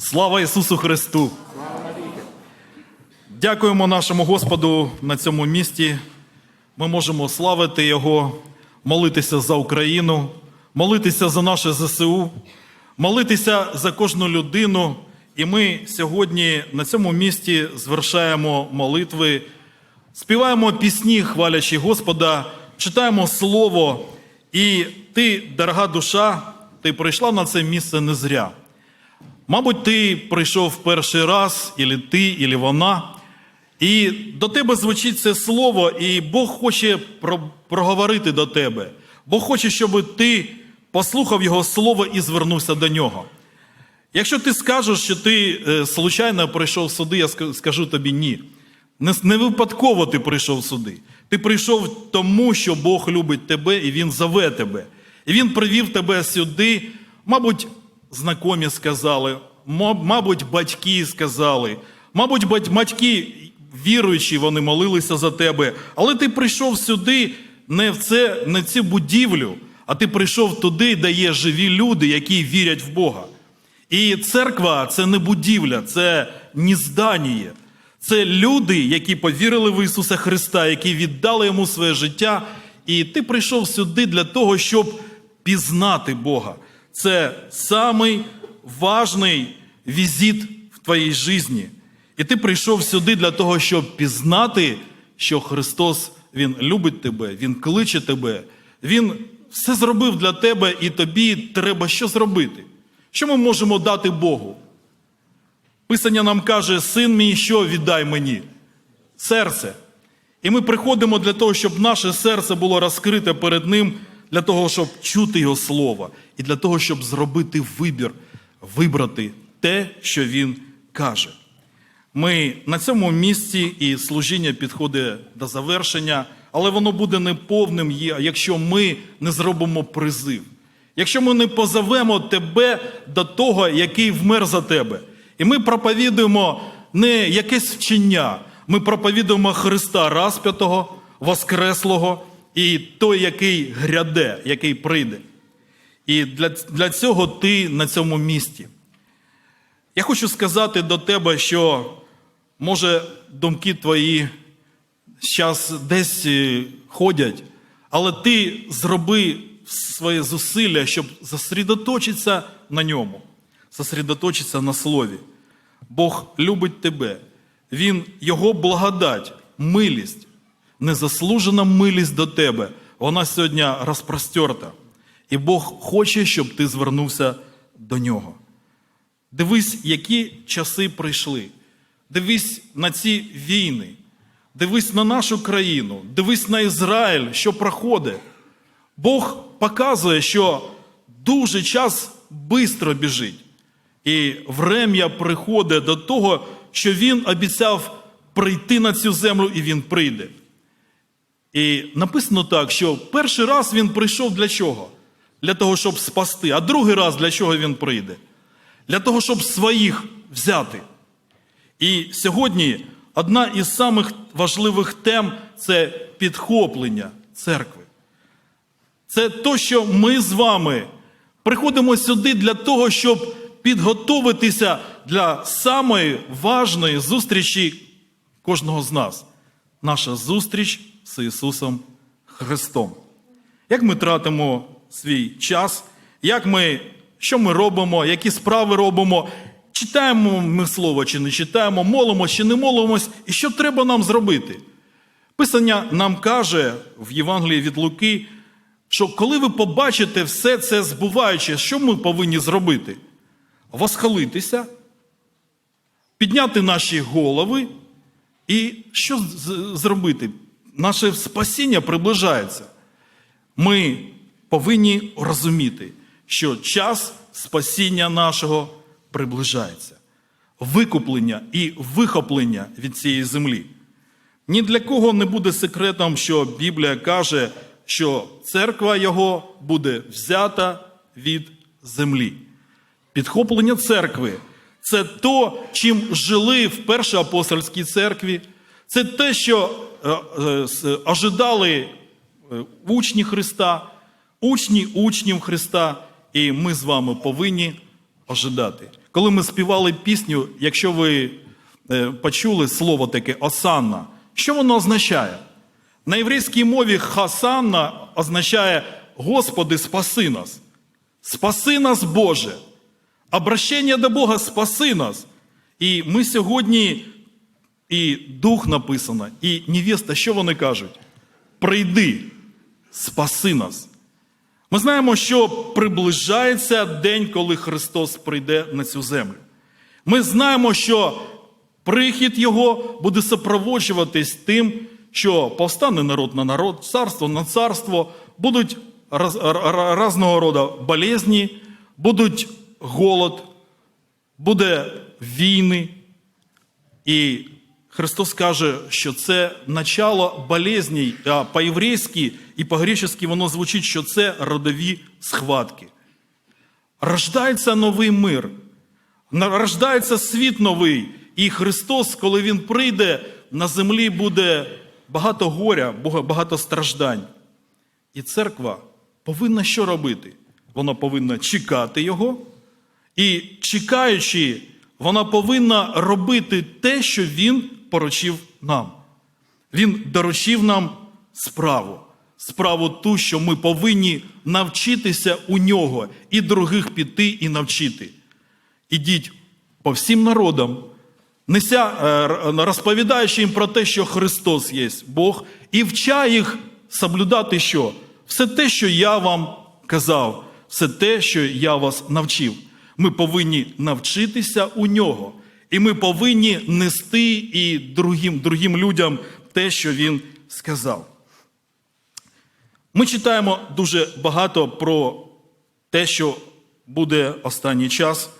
Слава Ісусу Христу! Дякуємо нашому Господу на цьому місті. Ми можемо славити Його, молитися за Україну, молитися за наше ЗСУ, молитися за кожну людину. І ми сьогодні на цьому місті звершаємо молитви, співаємо пісні, хвалячи Господа, читаємо Слово. І ти, дорога душа, ти прийшла на це місце не зря. Мабуть, ти прийшов перший раз, ілі ти, ілі вона, і до тебе звучить це слово, і Бог хоче проговорити до тебе. Бог хоче, щоб ти послухав Його слово і звернувся до нього. Якщо ти скажеш, що ти е, случайно прийшов сюди, я скажу тобі ні. Не, випадково ти прийшов сюди. Ти прийшов тому, що Бог любить тебе і Він зове тебе. І Він привів тебе сюди, мабуть, знайомі сказали, мабуть, батьки сказали, мабуть, батьки віруючі, вони молилися за тебе. Але ти прийшов сюди не в, це, не в цю будівлю, а ти прийшов туди, де є живі люди, які вірять в Бога. І церква це не будівля, це не здання. Це люди, які повірили в Ісуса Христа, які віддали йому своє життя. І ти прийшов сюди для того, щоб пізнати Бога. Це самий важний візит в твоїй житті. І ти прийшов сюди для того, щоб пізнати, що Христос Він любить тебе, Він кличе тебе, Він все зробив для тебе, і тобі треба що зробити. Що ми можемо дати Богу? Писання нам каже, син мій, що віддай мені? Серце. І ми приходимо для того, щоб наше серце було розкрите перед Ним, для того, щоб чути Його Слово, і для того, щоб зробити вибір, вибрати те, що Він каже. Ми на цьому місці і служіння підходить до завершення, але воно буде неповним, якщо ми не зробимо призив. Якщо ми не позовемо тебе до того, який вмер за тебе. І ми проповідуємо не якесь вчення, ми проповідуємо Христа розп'ятого, Воскреслого і той, який гряде, який прийде. І для, для цього ти на цьому місці. Я хочу сказати до тебе, що може думки твої зараз десь е, ходять, але ти зроби своє зусилля, щоб зосередоточитися на ньому, зосередоточитися на слові. Бог любить тебе. Він, Його благодать, милість, незаслужена милість до тебе, вона сьогодні розпростерта. І Бог хоче, щоб ти звернувся до нього. Дивись, які часи прийшли. Дивись на ці війни, дивись на нашу країну, дивись на Ізраїль, що проходить. Бог показує, що дуже час швидко біжить. І врем'я приходить до того, що він обіцяв прийти на цю землю, і він прийде. І написано так, що перший раз він прийшов для чого? Для того, щоб спасти, а другий раз для чого він прийде? Для того, щоб своїх взяти. І сьогодні одна із самих важливих тем це підхоплення церкви. Це то, що ми з вами приходимо сюди для того, щоб підготуватися для самої важної зустрічі кожного з нас. Наша зустріч з Ісусом Христом. Як ми тратимо свій час, як ми, що ми робимо, які справи робимо, читаємо ми слово чи не читаємо, молимось чи не молимось, і що треба нам зробити? Писання нам каже в Євангелії від Луки, що коли ви побачите все це збуваюче, що ми повинні зробити? Восхалитися, підняти наші голови і що зробити? Наше спасіння приближається. Ми повинні розуміти, що час спасіння нашого приближається. Викуплення і вихоплення від цієї землі. Ні для кого не буде секретом, що Біблія каже, що церква його буде взята від землі. Підхоплення церкви це то, чим жили в першій апостольській церкві. Це те, що е, е, ожидали е, учні Христа, учні учнів Христа, і ми з вами повинні ожидати. коли ми співали пісню, якщо ви почули слово таке Осанна, що воно означає? На єврейській мові Хасанна означає Господи, спаси нас. Спаси нас, Боже. Обращення до Бога спаси нас. І ми сьогодні, і дух написано, і невеста, що вони кажуть? Прийди, спаси нас. Ми знаємо, що приближається день, коли Христос прийде на цю землю. Ми знаємо, що прихід Його буде супроводжуватись тим, що повстане народ на народ, царство на царство, будуть раз, р- різного роду болезні, будуть голод, буде війни. І Христос каже, що це начало болезней, а по-єврейськи і по-гречески воно звучить, що це родові схватки. Рождається новий мир, рождається світ новий. І Христос, коли Він прийде, на землі буде багато горя, багато страждань. І церква повинна що робити? Вона повинна чекати Його, і чекаючи, вона повинна робити те, що Він поручив нам. Він доручив нам справу. Справу ту, що ми повинні навчитися у нього і других піти і навчити. Ідіть по всім народам, неся, е, розповідаючи їм про те, що Христос є Бог, і вча їх соблюдати що? Все те, що я вам казав, все те, що я вас навчив. Ми повинні навчитися у нього. І ми повинні нести і другим, другим людям те, що він сказав. Ми читаємо дуже багато про те, що буде останній час.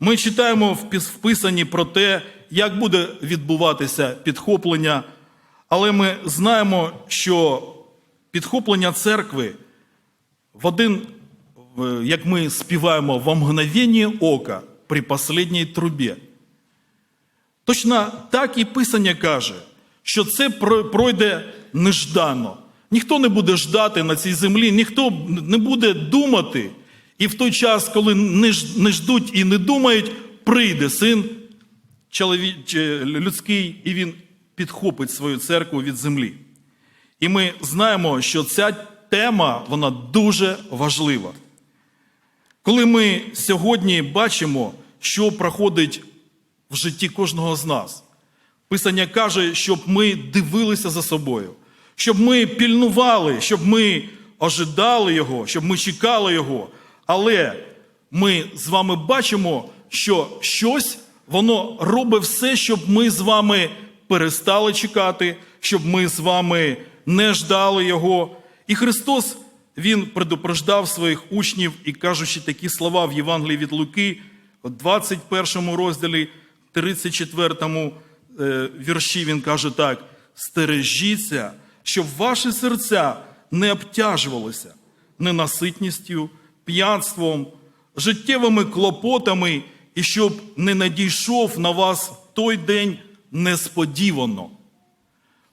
Ми читаємо в вписані про те, як буде відбуватися підхоплення, але ми знаємо, що підхоплення церкви в один, як ми співаємо, во мгновення ока при последній трубі. Точно так і Писання каже, що це пройде неждано. Ніхто не буде ждати на цій землі, ніхто не буде думати. І в той час, коли не ждуть і не думають, прийде син людський, і він підхопить свою церкву від землі. І ми знаємо, що ця тема вона дуже важлива. Коли ми сьогодні бачимо, що проходить в житті кожного з нас, Писання каже, щоб ми дивилися за собою, щоб ми пільнували, щоб ми ожидали Його, щоб ми чекали Його. Але ми з вами бачимо, що щось воно робить все, щоб ми з вами перестали чекати, щоб ми з вами не ждали Його. І Христос Він предупреждав своїх учнів і кажучи такі слова в Євангелії від Луки, в 21 розділі, 34 е, вірші, він каже так: стережіться, щоб ваші серця не обтяжувалися ненаситністю, п'янством, життєвими клопотами, і щоб не надійшов на вас той день несподівано.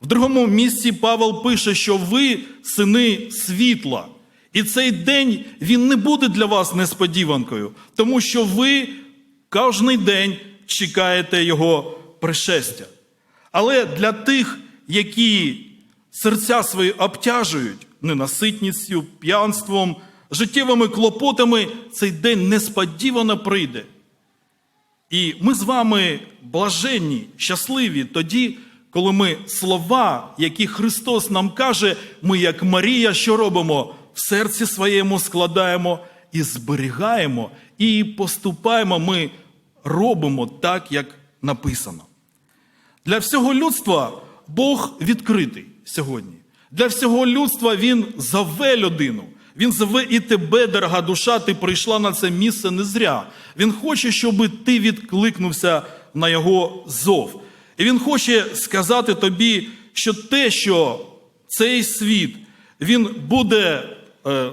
В другому місці Павел пише, що ви сини світла. І цей день він не буде для вас несподіванкою, тому що ви кожний день чекаєте його пришестя. Але для тих, які серця свої обтяжують ненаситністю, п'янством, життєвими клопотами, цей день несподівано прийде. І ми з вами блаженні, щасливі тоді, коли ми слова, які Христос нам каже, ми, як Марія, що робимо? В серці своєму складаємо і зберігаємо, і поступаємо, ми робимо так, як написано. Для всього людства Бог відкритий сьогодні. Для всього людства Він зове людину. Він зове і тебе, дорога душа, ти прийшла на це місце не зря. Він хоче, щоб ти відкликнувся на його зов. І він хоче сказати тобі, що те, що цей світ він буде е,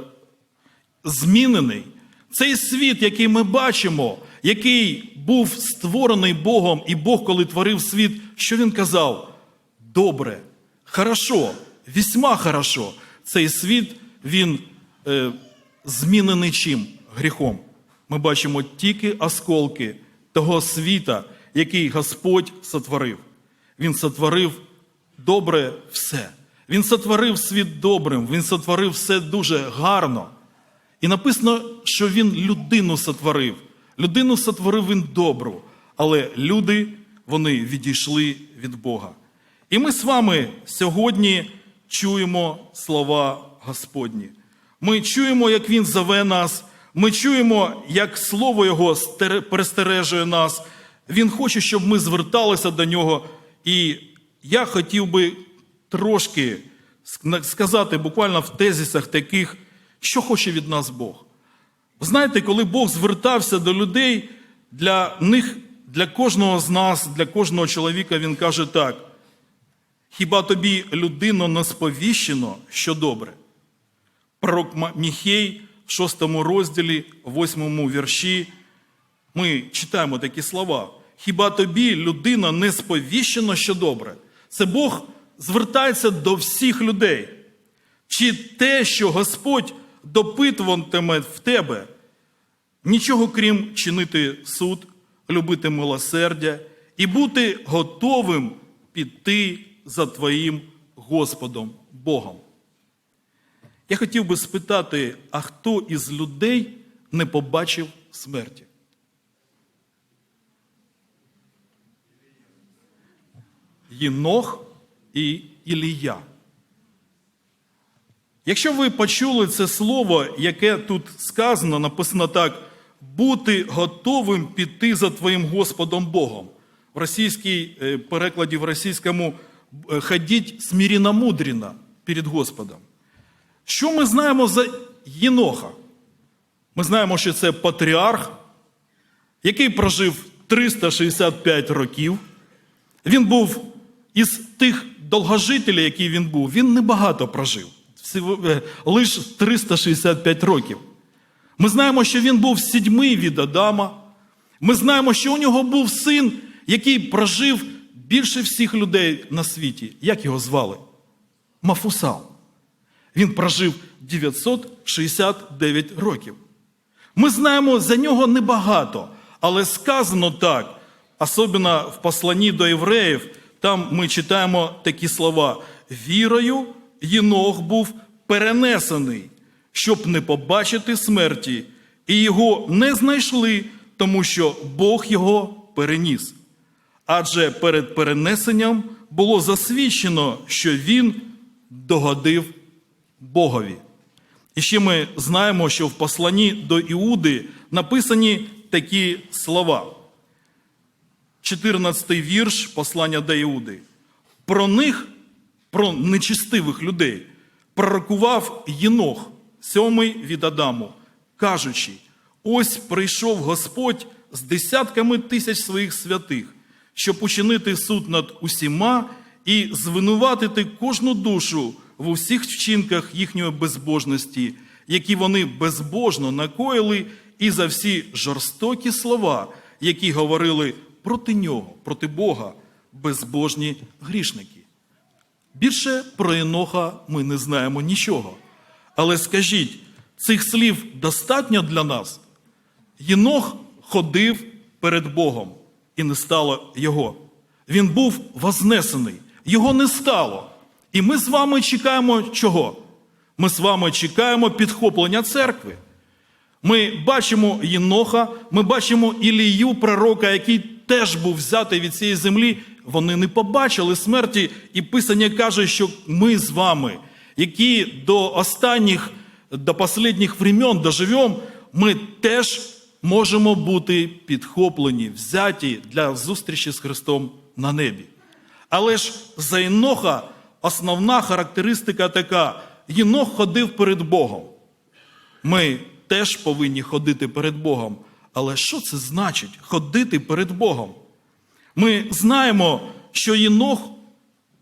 змінений. Цей світ, який ми бачимо, який був створений Богом, і Бог, коли творив світ, що він казав? Добре, хорошо, весьма хорошо. Цей світ, він е, змінений чим? Гріхом. Ми бачимо тільки осколки того світа, який Господь сотворив. Він сотворив добре все. Він сотворив світ добрим, він сотворив все дуже гарно. І написано, що він людину сотворив. Людину сотворив він добру, але люди вони відійшли від Бога. І ми з вами сьогодні чуємо слова Господні. Ми чуємо, як Він зове нас, ми чуємо, як Слово Його перестережує нас. Він хоче, щоб ми зверталися до нього. І я хотів би трошки сказати буквально в тезисах таких, що хоче від нас Бог. Знаєте, коли Бог звертався до людей, для них, для кожного з нас, для кожного чоловіка, він каже так: хіба тобі людино не сповіщено, що добре? Пророк Міхей в 6 розділі, 8 вірші, ми читаємо такі слова. Хіба тобі, людина, не сповіщено, що добре? Це Бог звертається до всіх людей. Чи те, що Господь допитуватиме в тебе, нічого крім чинити суд, любити милосердя і бути готовим піти за твоїм Господом Богом. Я хотів би спитати, а хто із людей не побачив смерті? Єнох і Ілія. Якщо ви почули це слово, яке тут сказано, написано так: бути готовим піти за твоїм Господом Богом. В російській е, перекладі в російському е, ходіть смиренно мудрено перед Господом. Що ми знаємо за Єноха? Ми знаємо, що це патріарх, який прожив 365 років. Він був із тих довгожителів, які він був, він небагато прожив. Е, лише 365 років. Ми знаємо, що він був сідьмий від Адама. Ми знаємо, що у нього був син, який прожив більше всіх людей на світі. Як його звали? Мафусал. Він прожив 969 років. Ми знаємо за нього небагато, але сказано так, особливо в посланні до євреїв, там ми читаємо такі слова: вірою Єнох був перенесений, щоб не побачити смерті, і його не знайшли, тому що Бог його переніс. Адже перед перенесенням було засвідчено, що він догодив Богові. І ще ми знаємо, що в посланні до Іуди написані такі слова. 14 вірш послання до Іуди. Про них, про нечистивих людей, пророкував Єнох, сьомий від Адаму, кажучи: ось прийшов Господь з десятками тисяч своїх святих, щоб учинити суд над усіма і звинуватити кожну душу в усіх вчинках їхньої безбожності, які вони безбожно накоїли, і за всі жорстокі слова, які говорили проти нього, проти Бога, безбожні грішники. Більше про Еноха ми не знаємо нічого. Але скажіть, цих слів достатньо для нас? Єнох ходив перед Богом, і не стало його. Він був вознесений, його не стало. І ми з вами чекаємо чого? Ми з вами чекаємо підхоплення церкви. Ми бачимо Єноха, ми бачимо Ілію, пророка, який теж був взятий від цієї землі. Вони не побачили смерті, і Писання каже, що ми з вами, які до останніх, до останніх времен доживемо, ми теж можемо бути підхоплені, взяті для зустрічі з Христом на небі. Але ж за Єноха основна характеристика така: Єнох ходив перед Богом. Ми теж повинні ходити перед Богом. Але що це значить ходити перед Богом? Ми знаємо, що Єнох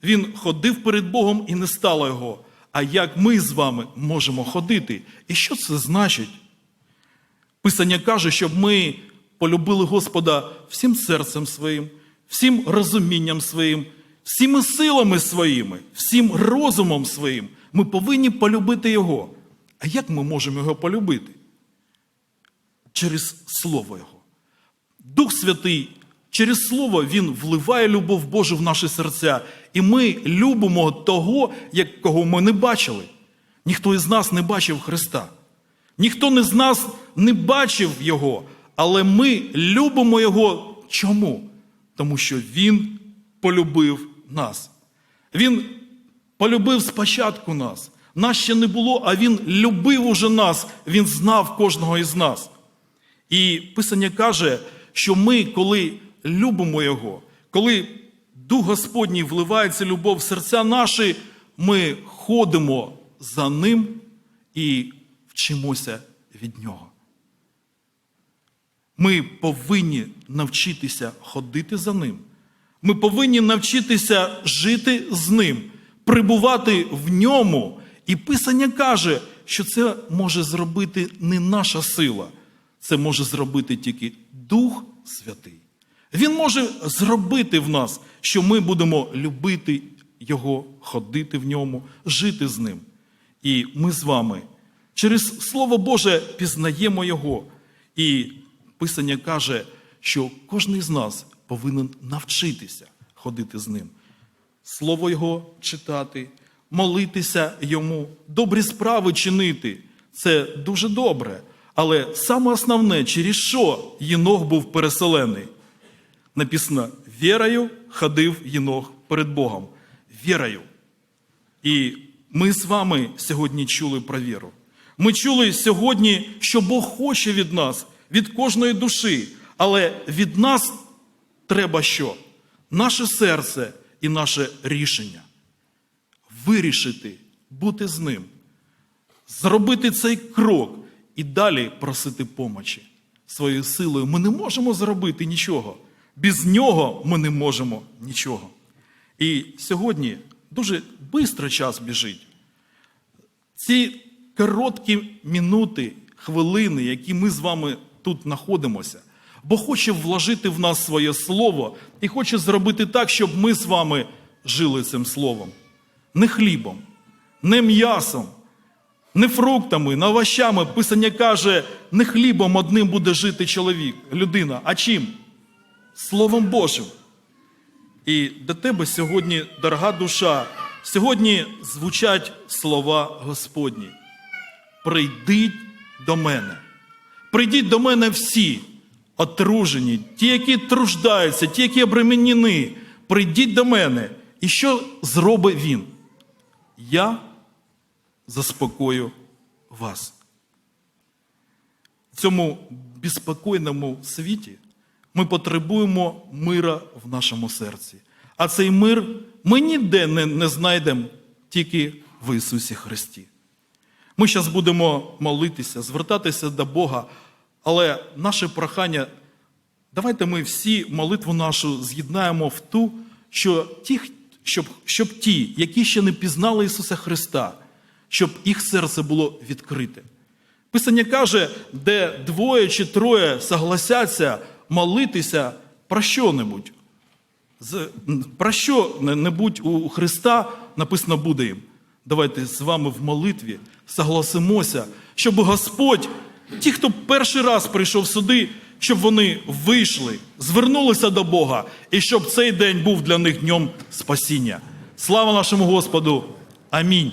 він ходив перед Богом і не стало його. А як ми з вами можемо ходити? І що це значить? Писання каже, щоб ми полюбили Господа всім серцем своїм, всім розумінням своїм, всіми силами своїми, всім розумом своїм. Ми повинні полюбити Його. А як ми можемо його полюбити? Через Слово Його. Дух Святий через Слово Він вливає любов Божу в наші серця, і ми любимо того, як кого ми не бачили. Ніхто із нас не бачив Христа. Ніхто не з нас не бачив Його, але ми любимо Його. Чому? Тому що Він полюбив нас. Він полюбив спочатку нас. Нас ще не було, а Він любив уже нас, Він знав кожного із нас. І Писання каже, що ми, коли любимо Його, коли Дух Господній вливається любов в серця наші, ми ходимо за Ним і вчимося від Нього. Ми повинні навчитися ходити за Ним. Ми повинні навчитися жити з Ним, прибувати в ньому. І Писання каже, що це може зробити не наша сила, це може зробити тільки Дух Святий. Він може зробити в нас, що ми будемо любити Його, ходити в ньому, жити з ним. І ми з вами через Слово Боже пізнаємо Його. І Писання каже, що кожен з нас повинен навчитися ходити з ним. Слово Його читати, молитися йому, добрі справи чинити. Це дуже добре. Але саме основне, через що Єнох був переселений. Написано, вірою ходив Єнох перед Богом. Вірою. І ми з вами сьогодні чули про віру. Ми чули сьогодні, що Бог хоче від нас, від кожної душі. Але від нас треба що? Наше серце і наше рішення. Вирішити бути з ним, зробити цей крок і далі просити помочі. Своєю силою ми не можемо зробити нічого. Без нього ми не можемо нічого. І сьогодні дуже швидко час біжить. Ці короткі минути, хвилини, які ми з вами тут знаходимося, Бог хоче вложити в нас своє слово і хоче зробити так, щоб ми з вами жили цим словом. Не хлібом, не м'ясом, не фруктами, не овощами. Писання каже, не хлібом одним буде жити чоловік, людина, а чим? Словом Божим. І до тебе сьогодні, дорога душа, сьогодні звучать слова Господні. Прийдіть до мене. Прийдіть до мене всі, отружені, ті, які труждаються, ті, які обременені. Прийдіть до мене. І що зробить він? Я заспокою вас. В цьому безпокійному світі ми потребуємо мира в нашому серці. А цей мир ми ніде не, не знайдемо тільки в Ісусі Христі. Ми зараз будемо молитися, звертатися до Бога, але наше прохання, давайте ми всі молитву нашу з'єднаємо в ту, що ті, щоб, щоб ті, які ще не пізнали Ісуса Христа, щоб їх серце було відкрите. Писання каже, де двоє чи троє согласяться молитися про що-небудь. Про що-небудь у Христа написано буде їм. Давайте з вами в молитві согласимося, щоб Господь, ті, хто перший раз прийшов сюди, щоб вони вийшли, звернулися до Бога, і щоб цей день був для них днем спасіння. Слава нашому Господу! Амінь.